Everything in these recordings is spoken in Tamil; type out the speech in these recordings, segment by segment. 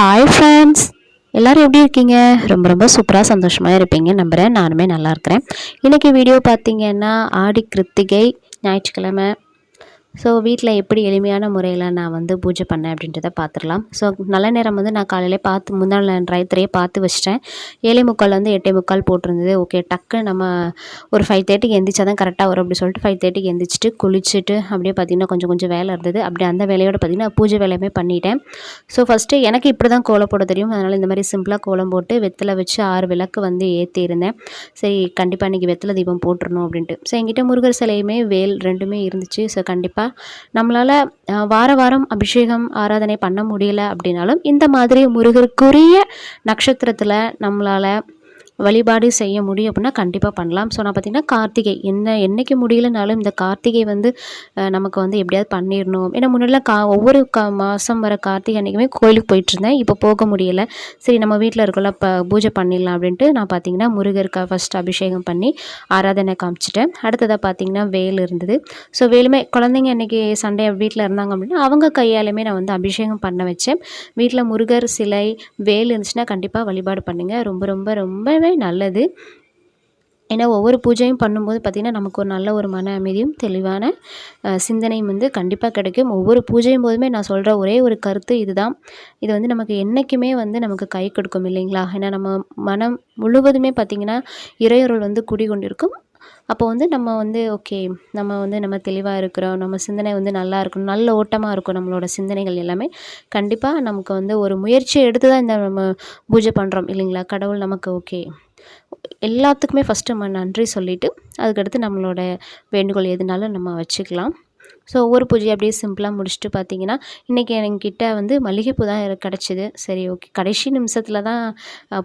ஹாய் ஃப்ரெண்ட்ஸ் எல்லோரும் எப்படி இருக்கீங்க? ரொம்ப ரொம்ப சூப்பராக சந்தோஷமாக இருப்பீங்க நம்புகிறேன் நானுமே நல்லா இருக்கிறேன். இன்றைக்கி வீடியோ பார்த்தீங்கன்னா ஆடி கிருத்திகை ஞாயிற்றுக்கிழமை. ஸோ வீட்டில் எப்படி எளிமையான முறையில் நான் வந்து பூஜை பண்ணேன் அப்படின்றத பார்த்துடலாம் ஸோ நல்ல நேரம் வந்து நான் காலையிலே பார்த்து முந்தாள் ராத்திரியே பார்த்து வச்சிட்டேன். ஏழை முக்கால் வந்து எட்டே முக்கால் போட்டிருந்தது. ஓகே டக்குன்னு நம்ம ஒரு ஃபைவ் தேர்ட்டிக்கு எந்திரிச்சா தான் கரெக்டாக வரும் அப்படி சொல்லிட்டு ஃபைவ் தேர்ட்டிக்கு எந்திரிச்சிட்டு குளிச்சுட்டு அப்படியே பார்த்திங்கன்னா கொஞ்சம் கொஞ்சம் வேலை இருந்தது. அப்படி அந்த வேலையோட பார்த்திங்கன்னா பூஜை வேலையுமே பண்ணிட்டேன். ஸோ ஃபஸ்ட்டு எனக்கு இப்படி தான் கோலம் போட தெரியும். அதனால் இந்த மாதிரி சிம்பிளாக கோலம் போட்டு வெத்தலை வச்சு ஆறு விளக்கு வந்து ஏற்றியிருந்தேன் சரி கண்டிப்பாக இன்றைக்கி வெத்தலை தீபம் போட்டுருணும் அப்படின்ட்டு. ஸோ எங்கிட்ட முருகர் சிலையுமே வேல் ரெண்டுமே இருந்துச்சு. ஸோ கண்டிப்பாக அப்போ நம்மளால் வார வாரம் அபிஷேகம் ஆராதனை பண்ண முடியல அப்படின்னாலும் இந்த மாதிரி முருகருக்குரிய நட்சத்திரத்தில் நம்மளால் வழிபாடு செய்ய முடியும் அப்படின்னா கண்டிப்பாக பண்ணலாம். ஸோ நான் பார்த்திங்கன்னா கார்த்திகை என்ன என்றைக்கு முடியலனாலும் இந்த கார்த்திகை வந்து நமக்கு வந்து எப்படியாவது பண்ணிடணும் ஏன்னா முன்னாடிலாம் கா ஒவ்வொரு கா மாதம் வர கார்த்திகை அன்றைக்குமே கோயிலுக்கு போயிட்டுருந்தேன். இப்போ போக முடியலை. சரி நம்ம வீட்டில் இருக்கல இப்போ பூஜை பண்ணிடலாம் அப்படின்ட்டு நான் பார்த்திங்கன்னா முருகருக்கு ஃபஸ்ட் அபிஷேகம் பண்ணி ஆராதனை காமிச்சிட்டேன். அடுத்ததாக பார்த்திங்கன்னா வேல் இருந்தது. ஸோ வேலுமே குழந்தைங்க அன்றைக்கி சண்டே வீட்டில் இருந்தாங்க அப்படின்னா அவங்க கையாலுமே நான் வந்து அபிஷேகம் பண்ண வச்சேன். வீட்டில் முருகர் சிலை வேல் இருந்துச்சுன்னா கண்டிப்பாக வழிபாடு பண்ணுங்கள் ரொம்ப ரொம்ப ரொம்பவே நல்லது. ஏன்னா ஒவ்வொரு பூஜையும் பண்ணும்போது பார்த்திங்கன்னா நமக்கு ஒரு நல்ல ஒரு மன அமைதியும் தெளிவான சிந்தனையும் வந்து கண்டிப்பாக கிடைக்கும். ஒவ்வொரு பூஜையும் போதுமே நான் சொல்கிற ஒரே ஒரு கருத்து இதுதான். இது வந்து நமக்கு என்றைக்குமே வந்து நமக்கு கை கொடுக்கும் இல்லைங்களா? ஏன்னா நம்ம மனம் முழுவதுமே பார்த்திங்கன்னா இறையொருள் வந்து குடிகொண்டிருக்கும். அப்போ வந்து நம்ம வந்து ஓகே நம்ம வந்து நம்ம தெளிவாக இருக்கிறோம் நம்ம சிந்தனை வந்து நல்லா இருக்கணும் நல்ல ஓட்டமாக இருக்கும் நம்மளோட சிந்தனைகள் எல்லாமே. கண்டிப்பாக நமக்கு வந்து ஒரு முயற்சியை எடுத்து தான் இந்த நம்ம பூஜை பண்ணுறோம் இல்லைங்களா? கடவுள் நமக்கு ஓகே. எல்லாத்துக்குமே ஃபஸ்ட்டு நம்ம நன்றி சொல்லிவிட்டு அதுக்கடுத்து நம்மளோட வேண்டுகோள் எதுனாலும் நம்ம வச்சுக்கலாம். ஸோ ஒவ்வொரு பூஜையை அப்படியே சிம்பிளாக முடிச்சுட்டு பார்த்தீங்கன்னா இன்றைக்கி என்கிட்ட வந்து மல்லிகைப்பூ தான் கிடச்சிது. சரி ஓகே கடைசி நிமிஷத்தில் தான்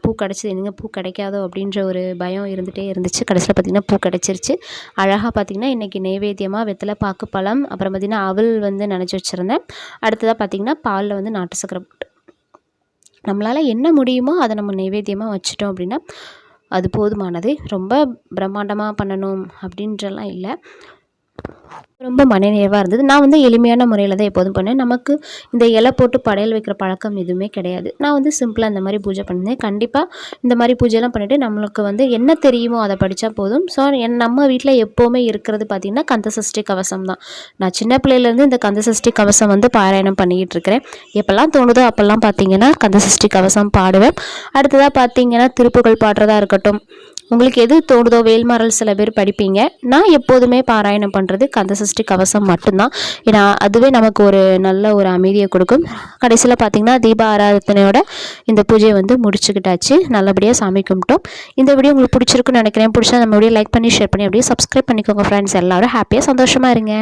பூ கிடச்சிது. எங்கே பூ கிடைக்காதோ அப்படின்ற ஒரு பயம் இருந்துகிட்டே இருந்துச்சு. கடைசியில் பார்த்திங்கன்னா பூ கிடச்சிருச்சு. அழகாக பார்த்திங்கன்னா இன்றைக்கி நைவேத்தியமாக வெத்தலை பாக்கு பழம் அப்புறம் பார்த்திங்கன்னா அவள் வந்து நினச்சி வச்சுருந்தேன். அடுத்ததாக பார்த்திங்கன்னா பாலில் வந்து நாட்டு சக்கரை போட்டு நம்மளால் என்ன முடியுமோ அதை நம்ம நைவேத்தியமாக வச்சுட்டோம் அப்படின்னா அது போதுமானது. ரொம்ப பிரம்மாண்டமாக பண்ணணும் அப்படின்றலாம் இல்லை. ரொம்ப மனநிறைவாக இருந்தது. நான் வந்து எளிமையான முறையில் தான் எப்போதும் பண்ணேன் நமக்கு இந்த இலை போட்டு படையல் வைக்கிற பழக்கம் எதுவுமே கிடையாது. நான் வந்து சிம்பிளாக இந்த மாதிரி பூஜை பண்ணியிருந்தேன். கண்டிப்பாக இந்த மாதிரி பூஜைலாம் பண்ணிவிட்டு நம்மளுக்கு வந்து என்ன தெரியுமோ அதை படித்தா போதும். ஸோ என் நம்ம வீட்டில் எப்போவுமே இருக்கிறது பார்த்திங்கன்னா கந்தசஷ்டி கவசம் தான். நான் சின்ன பிள்ளையிலேருந்து இந்த கந்தசஷ்டி கவசம் வந்து பாராயணம் பண்ணிக்கிட்டு இருக்கிறேன். எப்போல்லாம் தோணுதோ அப்போல்லாம் பார்த்தீங்கன்னா கந்தசஷ்டி கவசம் பாடுவேன். அடுத்ததாக பார்த்தீங்கன்னா திருப்புகள் பாடுறதா இருக்கட்டும். உங்களுக்கு எது தோணுதோ வேல்மாரல் சில பேர் படிப்பீங்க. நான் எப்போதுமே பாராயணம் பண்ணுறது கந்தசஷ்டி கவசம் மட்டும்தான். ஏன்னா அதுவே நமக்கு ஒரு நல்ல ஒரு அமைதியை கொடுக்கும். கடைசியில் பார்த்திங்கன்னா தீப ஆராதனையோட இந்த பூஜையை வந்து முடிச்சுக்கிட்டாச்சு. நல்லபடியாக சாமி கும்பிட்டோம். இந்த வீடியோ உங்களுக்கு பிடிச்சிருக்குன்னு நினைக்கிறேன். பிடிச்சா நம்ம வீடியோ லைக் பண்ணி ஷேர் பண்ணி அப்படியே சப்ஸ்கிரைப் பண்ணிக்கோங்க ஃப்ரெண்ட்ஸ் எல்லோரும் ஹாப்பியாக சந்தோஷமாக இருங்க.